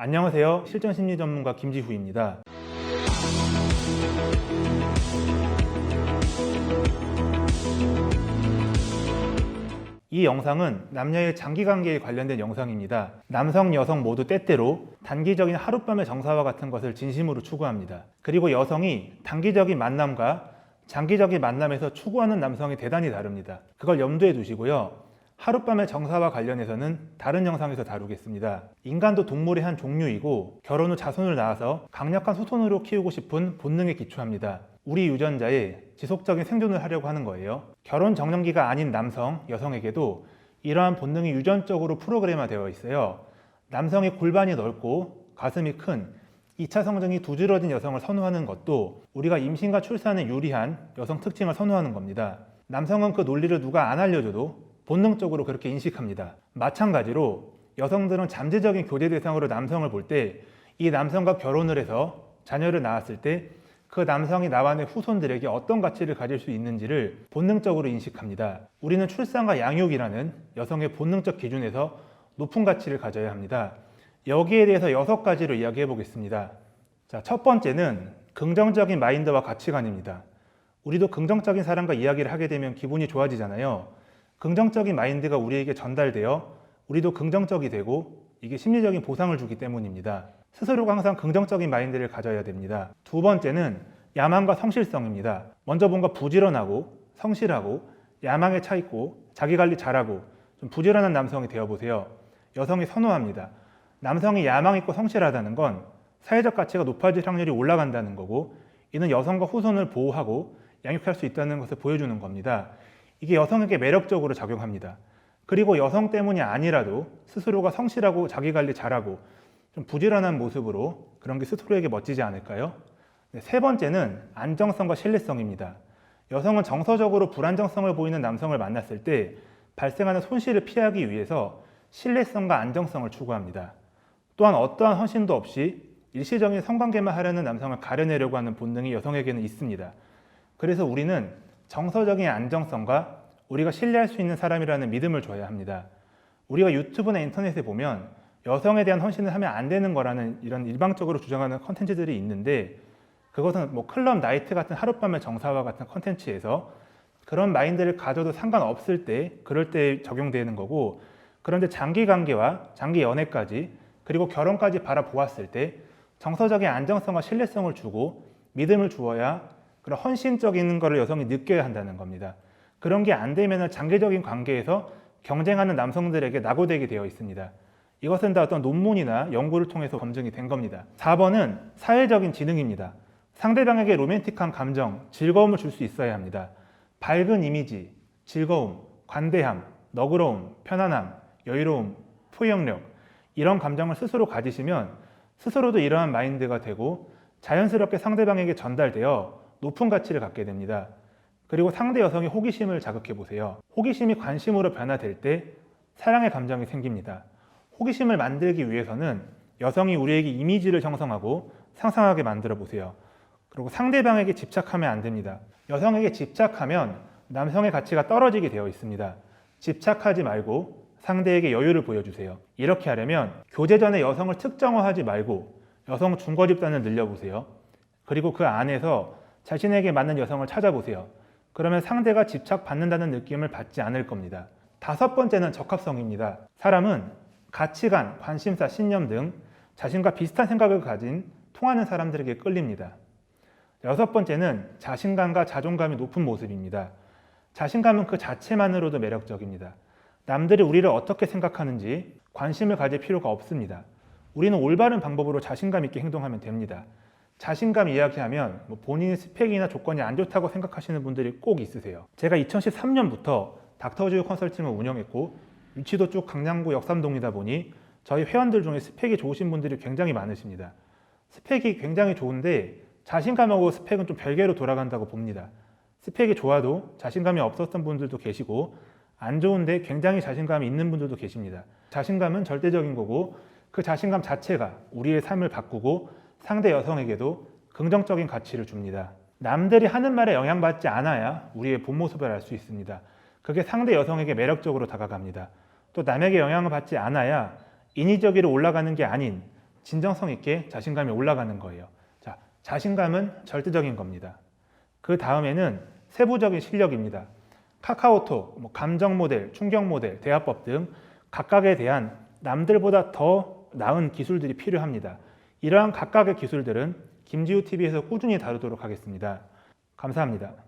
안녕하세요. 실전 심리 전문가 김지후입니다. 이 영상은 남녀의 장기 관계에 관련된 영상입니다. 남성, 여성 모두 때때로 단기적인 하룻밤의 정사와 같은 것을 진심으로 추구합니다. 그리고 여성이 단기적인 만남과 장기적인 만남에서 추구하는 남성이 대단히 다릅니다. 그걸 염두에 두시고요. 하룻밤의 정사와 관련해서는 다른 영상에서 다루겠습니다. 인간도 동물의 한 종류이고 결혼 후 자손을 낳아서 강력한 후손으로 키우고 싶은 본능에 기초합니다. 우리 유전자에 지속적인 생존을 하려고 하는 거예요. 결혼 정년기가 아닌 남성, 여성에게도 이러한 본능이 유전적으로 프로그램화되어 있어요. 남성의 골반이 넓고 가슴이 큰 2차 성징이 두드러진 여성을 선호하는 것도 우리가 임신과 출산에 유리한 여성 특징을 선호하는 겁니다. 남성은 그 논리를 누가 안 알려줘도 본능적으로 그렇게 인식합니다. 마찬가지로 여성들은 잠재적인 교제 대상으로 남성을 볼 때 이 남성과 결혼을 해서 자녀를 낳았을 때 그 남성이 나와 내 후손들에게 어떤 가치를 가질 수 있는지를 본능적으로 인식합니다. 우리는 출산과 양육이라는 여성의 본능적 기준에서 높은 가치를 가져야 합니다. 여기에 대해서 여섯 가지로 이야기해 보겠습니다. 자, 첫 번째는 긍정적인 마인드와 가치관입니다. 우리도 긍정적인 사람과 이야기를 하게 되면 기분이 좋아지잖아요. 긍정적인 마인드가 우리에게 전달되어 우리도 긍정적이 되고 이게 심리적인 보상을 주기 때문입니다. 스스로가 항상 긍정적인 마인드를 가져야 됩니다. 두 번째는 야망과 성실성입니다. 먼저 뭔가 부지런하고 성실하고 야망에 차 있고 자기 관리 잘하고 좀 부지런한 남성이 되어 보세요. 여성이 선호합니다. 남성이 야망 있고 성실하다는 건 사회적 가치가 높아질 확률이 올라간다는 거고 이는 여성과 후손을 보호하고 양육할 수 있다는 것을 보여주는 겁니다. 이게 여성에게 매력적으로 작용합니다. 그리고 여성 때문이 아니라도 스스로가 성실하고 자기 관리 잘하고 좀 부지런한 모습으로 그런 게 스스로에게 멋지지 않을까요? 네, 세 번째는 안정성과 신뢰성입니다. 여성은 정서적으로 불안정성을 보이는 남성을 만났을 때 발생하는 손실을 피하기 위해서 신뢰성과 안정성을 추구합니다. 또한 어떠한 헌신도 없이 일시적인 성관계만 하려는 남성을 가려내려고 하는 본능이 여성에게는 있습니다. 그래서 우리는 정서적인 안정성과 우리가 신뢰할 수 있는 사람이라는 믿음을 줘야 합니다. 우리가 유튜브나 인터넷에 보면 여성에 대한 헌신을 하면 안 되는 거라는 이런 일방적으로 주장하는 컨텐츠들이 있는데 그것은 뭐 클럽 나이트 같은 하룻밤의 정사와 같은 컨텐츠에서 그런 마인드를 가져도 상관없을 때 그럴 때 적용되는 거고 그런데 장기 관계와 장기 연애까지 그리고 결혼까지 바라보았을 때 정서적인 안정성과 신뢰성을 주고 믿음을 주어야 그런 헌신적인 것을 여성이 느껴야 한다는 겁니다. 그런 게 안 되면 장기적인 관계에서 경쟁하는 남성들에게 낙오되게 되어 있습니다. 이것은 다 어떤 논문이나 연구를 통해서 검증이 된 겁니다. 4번은 사회적인 지능입니다. 상대방에게 로맨틱한 감정, 즐거움을 줄 수 있어야 합니다. 밝은 이미지, 즐거움, 관대함, 너그러움, 편안함, 여유로움, 포용력 이런 감정을 스스로 가지시면 스스로도 이러한 마인드가 되고 자연스럽게 상대방에게 전달되어 높은 가치를 갖게 됩니다. 그리고 상대 여성의 호기심을 자극해 보세요. 호기심이 관심으로 변화될 때 사랑의 감정이 생깁니다. 호기심을 만들기 위해서는 여성이 우리에게 이미지를 형성하고 상상하게 만들어 보세요. 그리고 상대방에게 집착하면 안 됩니다. 여성에게 집착하면 남성의 가치가 떨어지게 되어 있습니다. 집착하지 말고 상대에게 여유를 보여주세요. 이렇게 하려면 교제 전에 여성을 특정화하지 말고 여성 중거 집단을 늘려보세요. 그리고 그 안에서 자신에게 맞는 여성을 찾아보세요. 그러면 상대가 집착받는다는 느낌을 받지 않을 겁니다. 다섯 번째는 적합성입니다. 사람은 가치관, 관심사, 신념 등 자신과 비슷한 생각을 가진 통하는 사람들에게 끌립니다. 여섯 번째는 자신감과 자존감이 높은 모습입니다. 자신감은 그 자체만으로도 매력적입니다. 남들이 우리를 어떻게 생각하는지 관심을 가질 필요가 없습니다. 우리는 올바른 방법으로 자신감 있게 행동하면 됩니다. 자신감 이야기하면 뭐 본인의 스펙이나 조건이 안 좋다고 생각하시는 분들이 꼭 있으세요. 제가 2013년부터 닥터주유 컨설팅을 운영했고 위치도 쭉 강남구 역삼동이다 보니 저희 회원들 중에 스펙이 좋으신 분들이 굉장히 많으십니다. 스펙이 굉장히 좋은데 자신감하고 스펙은 좀 별개로 돌아간다고 봅니다. 스펙이 좋아도 자신감이 없었던 분들도 계시고 안 좋은데 굉장히 자신감이 있는 분들도 계십니다. 자신감은 절대적인 거고 그 자신감 자체가 우리의 삶을 바꾸고 상대 여성에게도 긍정적인 가치를 줍니다. 남들이 하는 말에 영향받지 않아야 우리의 본 모습을 알 수 있습니다. 그게 상대 여성에게 매력적으로 다가갑니다. 또 남에게 영향을 받지 않아야 인위적으로 올라가는 게 아닌 진정성 있게 자신감이 올라가는 거예요. 자, 자신감은 절대적인 겁니다. 그 다음에는 세부적인 실력입니다. 카카오톡, 뭐 감정 모델, 충격 모델, 대화법 등 각각에 대한 남들보다 더 나은 기술들이 필요합니다. 이러한 각각의 기술들은 김지우 TV에서 꾸준히 다루도록 하겠습니다. 감사합니다.